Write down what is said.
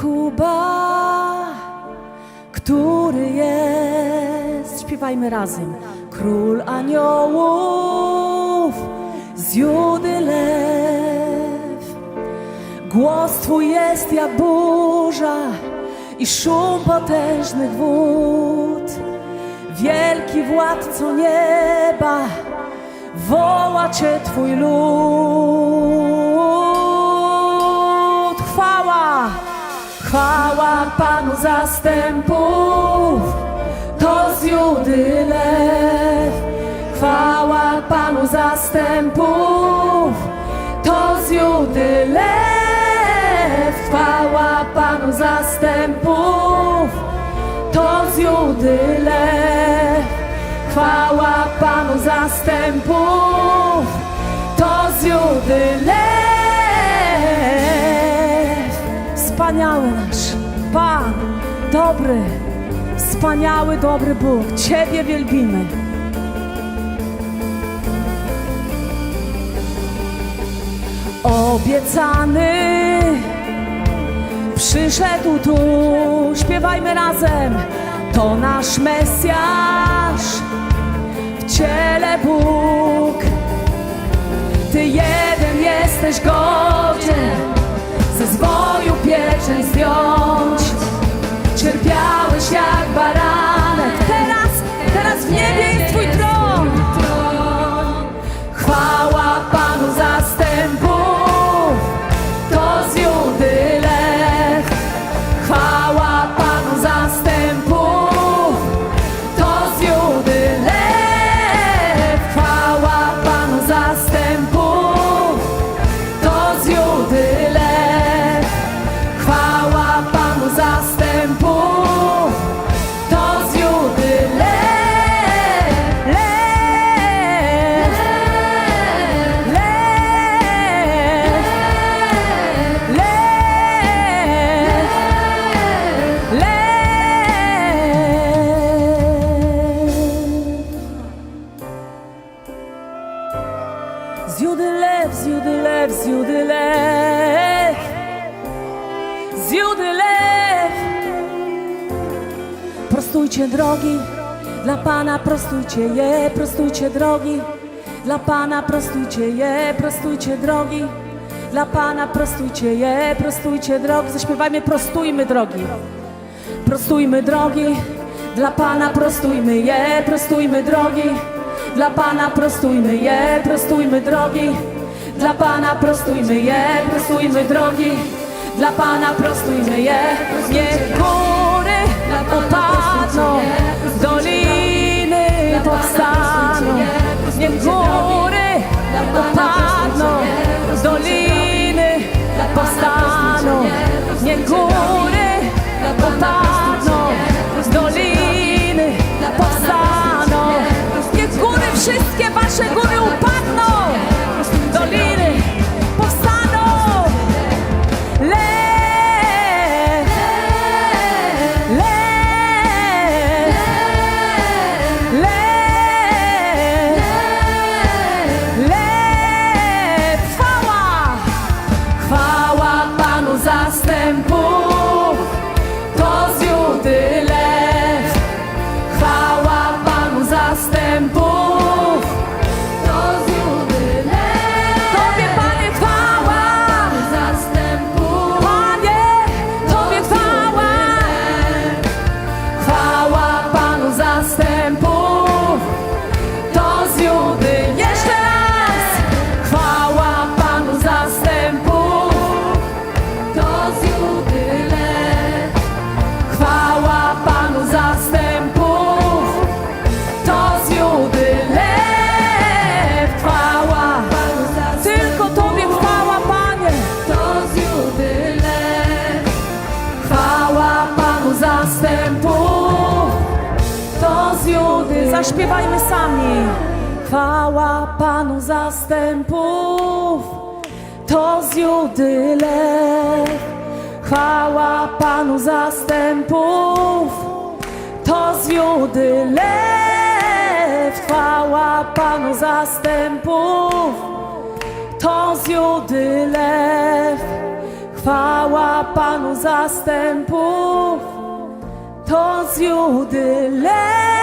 Jakuba, który jest, śpiewajmy razem, król aniołów z Judy lew. Głos Twój jest jak burza i szum potężnych wód. Wielki władco nieba, woła Cię Twój lud. Panu zastępów, to z Judy lew. Chwała Panu zastępów, to z Judy lew. Chwała Panu zastępów, to z Judy lew. Chwała Panu zastępów, to z Judy lew. Wspaniały nasz Pan, dobry, wspaniały, dobry Bóg, Ciebie wielbimy. Obiecany przyszedł tu, śpiewajmy razem, to nasz Mesjasz, w ciele Bóg. Lew. Z Judy lew. Prostujcie drogi dla Pana, prostujcie je, prostujcie drogi. Dla Pana prostujcie je, prostujcie drogi. Dla Pana prostujcie je, prostujcie drogi. Zaśpiewajmy, prostujmy drogi. Prostujmy drogi, dla Pana prostujmy je, prostujmy drogi. Dla Pana prostujmy je, prostujmy drogi. Dla Pana prostujmy je, prostujmy drogi. Dla Pana prostujmy je, niech zastępów, to z Judy. Zaśpiewajmy sami. Chwała Panu zastępów, to z Judy lew. Chwała Panu zastępów, to z Judy lew. Chwała Panu zastępów, to z Judy lew. Chwała Panu zastępów, to z Judy lew.